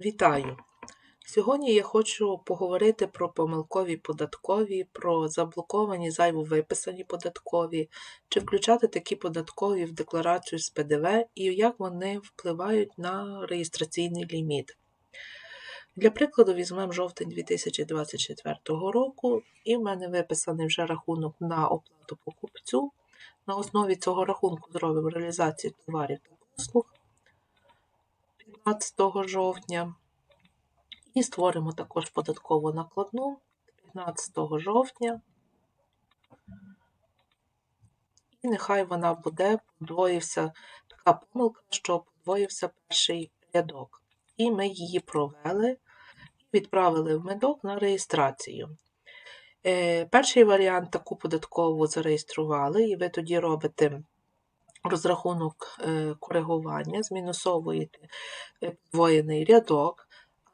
Вітаю! Сьогодні я хочу поговорити про помилкові податкові, про заблоковані зайво виписані податкові, чи включати такі податкові в декларацію з ПДВ і як вони впливають на реєстраційний ліміт. Для прикладу, візьмемо жовтень 2024 року, і в мене виписаний вже рахунок на оплату покупцю. На основі цього рахунку зробимо реалізацію товарів та послуг 15 жовтня. І створимо також податкову накладну 15 жовтня. І нехай вона буде, подвоївся така помилка, що подвоївся перший рядок. І ми її провели і відправили в медок на реєстрацію. Е, Перший варіант таку податкову зареєстрували, і ви тоді робите розрахунок е, коригування, змінусовуєте подвоєний рядок.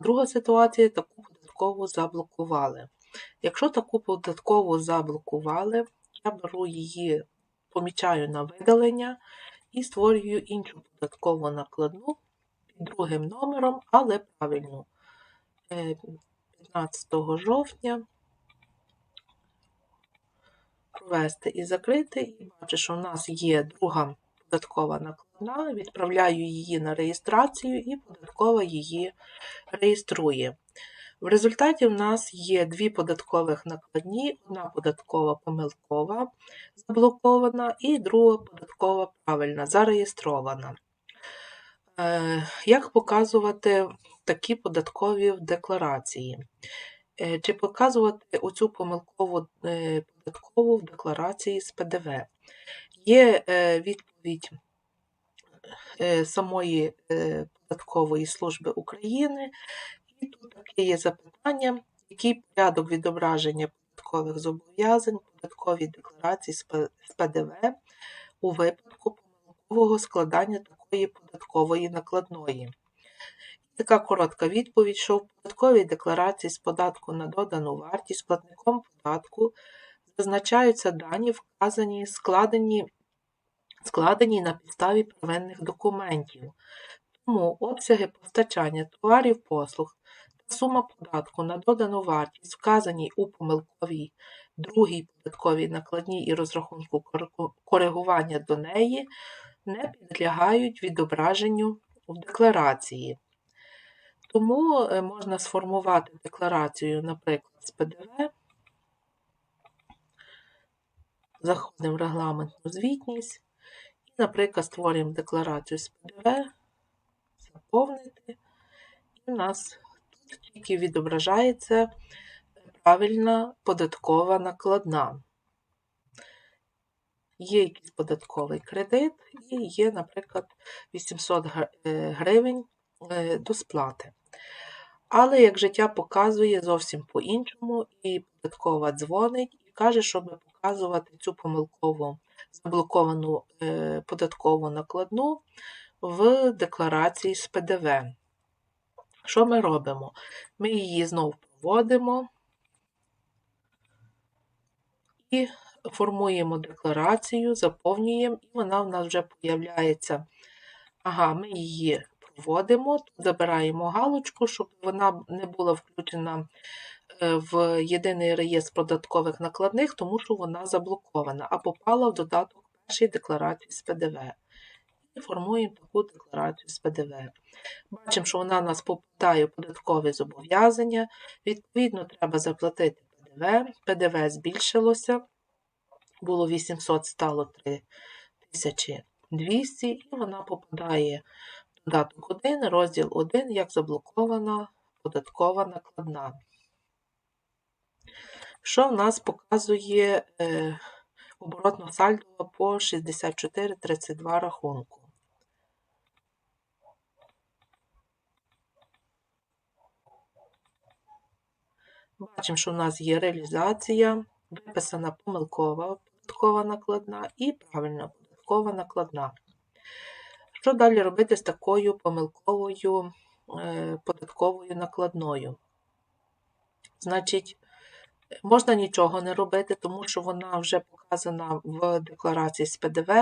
Друга ситуація таку податкову заблокували. Якщо таку податкову заблокували, я беру її, помічаю на видалення і створюю іншу податкову накладну другим номером, але правильну. Е, 15 жовтня провести і закрити, і бачу, що в нас є друга податкова накладна, відправляю її на реєстрацію, і податкова її реєструє. В результаті в нас є дві податкових накладні, одна податкова помилкова заблокована і друга податкова правильна, зареєстрована. Е, Як показувати такі податкові декларації? Е, Чи показувати оцю помилкову е, податкову в декларації з ПДВ? Є е, відповідь самої податкової служби України, і тут таке є запитання, який порядок відображення податкових зобов'язань, податковій декларації з ПДВ у випадку помилкового складання такої податкової накладної. Така коротка відповідь, що в податковій декларації з податку на додану вартість платником податку зазначаються дані, вказані, складені, складені на підставі первинних документів. Тому обсяги постачання товарів послуг та сума податку на додану вартість, вказані у помилковій другій податковій накладній і розрахунку коригування до неї, не підлягають відображенню в декларації. Тому е, можна сформувати декларацію, наприклад, з ПДВ. Заходимо в регламентну звітність і, наприклад, створюємо декларацію з ПДВ, заповнити, і в нас тут тільки відображається правильна податкова накладна. Є якийсь податковий кредит і є, наприклад, 800 е, гривень до сплати. Але як життя показує зовсім по-іншому, і податкова дзвонить і каже, щоб показувати цю помилкову заблоковану е, податкову накладну в декларації з ПДВ. Що ми робимо? Ми її знов проводимо і формуємо декларацію, заповнюємо, і вона в нас вже появляється. Ага, ми її проводимо, тут забираємо галочку, щоб вона не була включена е, в єдиний реєстр податкових накладних, тому що вона заблокована, а попала в додаток першої декларації з ПДВ. І формуємо таку декларацію з ПДВ. Бачимо, що вона у нас попадає в податкові зобов'язання. Відповідно, треба заплатити ПДВ. ПДВ збільшилося. Було 800, стало 3200, і вона попадає додаток 1, розділ 1, як заблокована податкова накладна. Що в нас показує е, оборотна сальдо по 64,32 рахунку? Бачимо, що в нас є реалізація, виписана помилкова податкова накладна і правильна податкова накладна. Що далі робити з такою помилковою е, податковою накладною? Значить, можна нічого не робити, тому що вона вже показана в декларації з ПДВ,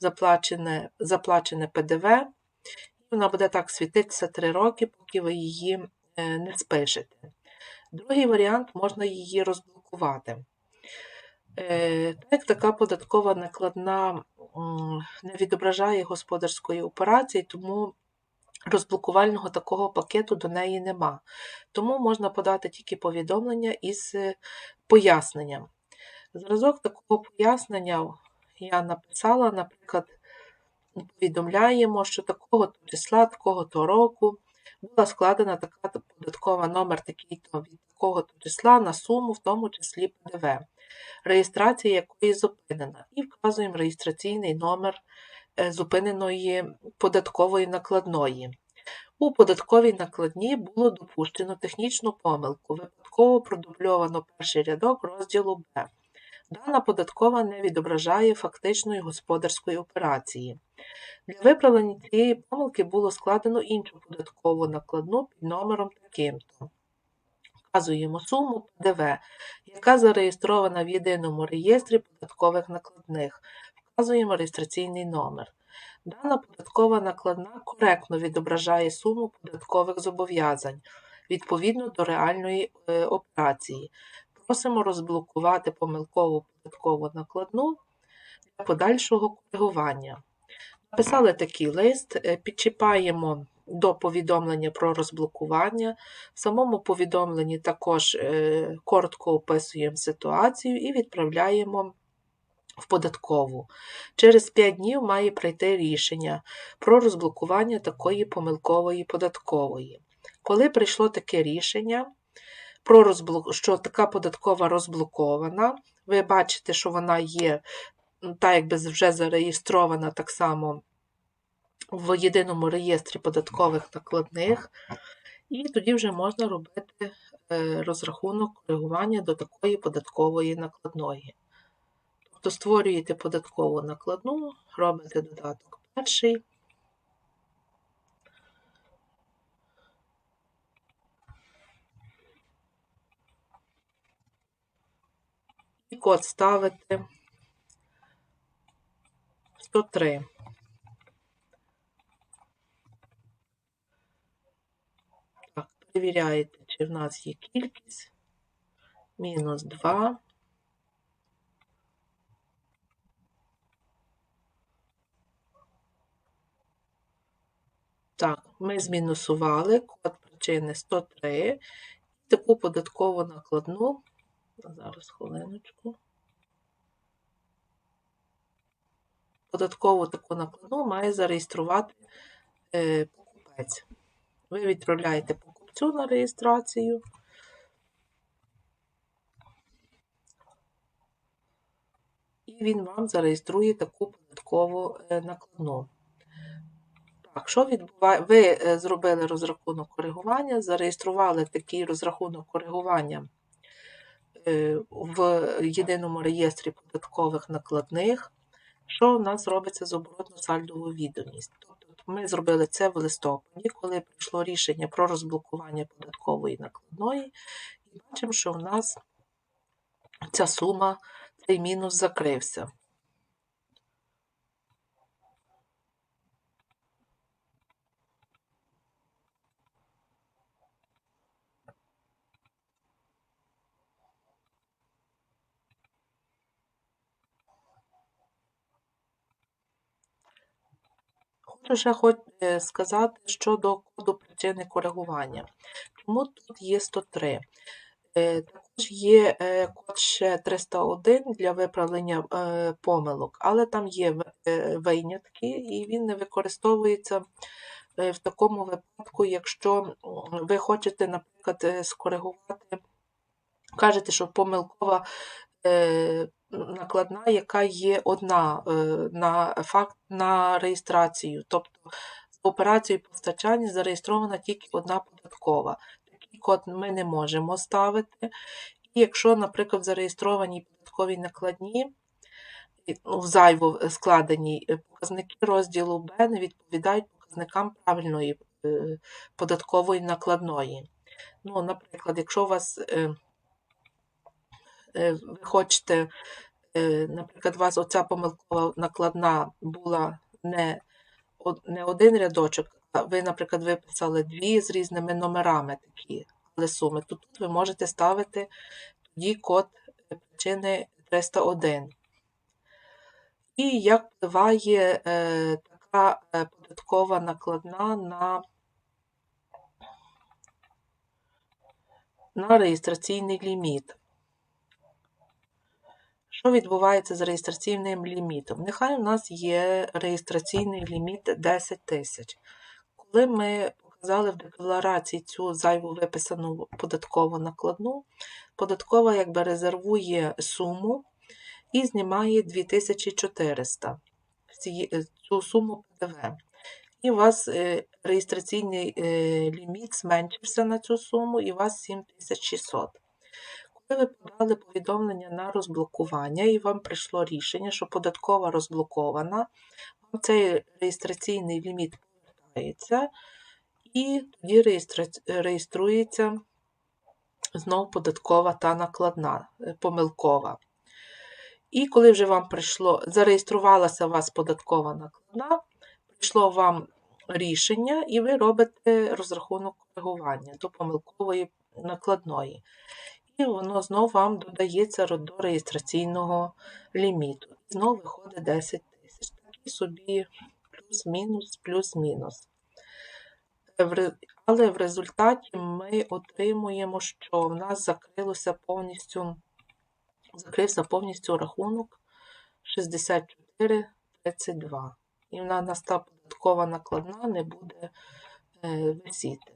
заплачене, заплачене ПДВ, вона буде так світитися 3 роки, поки ви її е, не спишете. Другий варіант можна її розблокувати. Е, Так така податкова накладна не відображає господарської операції, тому розблокувального такого пакету до неї нема. Тому можна подати тільки повідомлення із е, поясненням. Зразок такого пояснення я написала, наприклад, повідомляємо, що такого то числа, такого то року була складена така податкова номер такий-то від такого то числа на суму, в тому числі ПДВ, реєстрація якої зупинена, і вказуємо реєстраційний номер е, зупиненої податкової накладної. У податковій накладній було допущено технічну помилку, випадково продубльовано перший рядок розділу Б. Дана податкова не відображає фактичної господарської операції. Для виправлення цієї помилки було складено іншу податкову накладну під номером таким-то. Вказуємо суму ПДВ, яка зареєстрована в єдиному реєстрі податкових накладних. Вказуємо реєстраційний номер. Дана податкова накладна коректно відображає суму податкових зобов'язань відповідно до реальної е, операції. Просимо розблокувати помилкову податкову накладну для подальшого коригування. Написали такий лист, е, підчіпаємо до повідомлення про розблокування. В самому повідомленні також е, коротко описуємо ситуацію і відправляємо в податкову. Через 5 днів має прийти рішення про розблокування такої помилкової податкової. Коли прийшло таке рішення, про розблок... що така податкова розблокована, ви бачите, що вона є м, та якби вже зареєстрована так само в єдиному реєстрі податкових накладних, і тоді вже можна робити е, розрахунок коригування до такої податкової накладної. Тобто створюєте податкову накладну, робите додаток перший. І код ставите 103. Так, перевіряєте, чи в нас є кількість. Мінус 2. Так, ми змінусували код причини 103. Таку податкову накладну. Зараз хвилиночку. Податкову таку накладну має зареєструвати е, покупець. Ви відправляєте покупцю на реєстрацію. І він вам зареєструє таку податкову е, накладну. Так, що відбуває? Ви е, зробили розрахунок коригування, зареєстрували такий розрахунок коригування е, в єдиному реєстрі податкових накладних. Що у нас робиться з оборотно-сальдовою відомість? Ми зробили це в листопаді, коли прийшло рішення про розблокування податкової накладної, і бачимо, що в нас ця сума, цей мінус закрився. Хочу ще хоч е, сказати щодо коду причини коригування. Чому тут є 103? Е, Також є е, код ще 301 для виправлення помилок, але там є винятки, і він не використовується в такому випадку, якщо ви хочете, наприклад, скоригувати, кажете, що помилкова накладна, яка є одна е, на факт на реєстрацію. Тобто з операцією постачання зареєстрована тільки одна податкова. Такий код ми не можемо ставити. І якщо, наприклад, в зареєстрованій податковій накладні ну, в зайво е, показники розділу Б не відповідають показникам правильної е, податкової накладної. Ну, наприклад, якщо у вас е, е, ви хочете, е, наприклад, у вас оця помилкова накладна була не не один рядочок, а ви, наприклад, виписали дві з різними номерами такі, але суми, то тут ви можете ставити тоді код е, причини 301. І як впливає е, така е, податкова накладна на, на реєстраційний ліміт. Що відбувається з реєстраційним лімітом? Нехай у нас є реєстраційний ліміт 10 тисяч. Коли ми показали в декларації цю зайву виписану податкову накладну, податкова якби резервує суму і знімає 2400 е, цю суму ПДВ. І у вас е, реєстраційний е, ліміт зменшився на цю суму, і у вас 7600. Коли ви подали повідомлення на розблокування, і вам прийшло рішення, що податкова розблокована, вам цей реєстраційний ліміт повертається, і тоді реєструється знову податкова та накладна, е, помилкова. І коли вже вам прийшло, зареєструвалася у вас податкова накладна, прийшло вам рішення, і ви робите розрахунок коригування до помилкової накладної. І воно знову вам додається до реєстраційного ліміту. І знову виходить 10 тисяч. Такий собі плюс-мінус, плюс-мінус. Е, Але в результаті ми отримуємо, що в нас закрилося повністю, закрився повністю рахунок 64,32. І в нас та податкова накладна не буде е, висіти.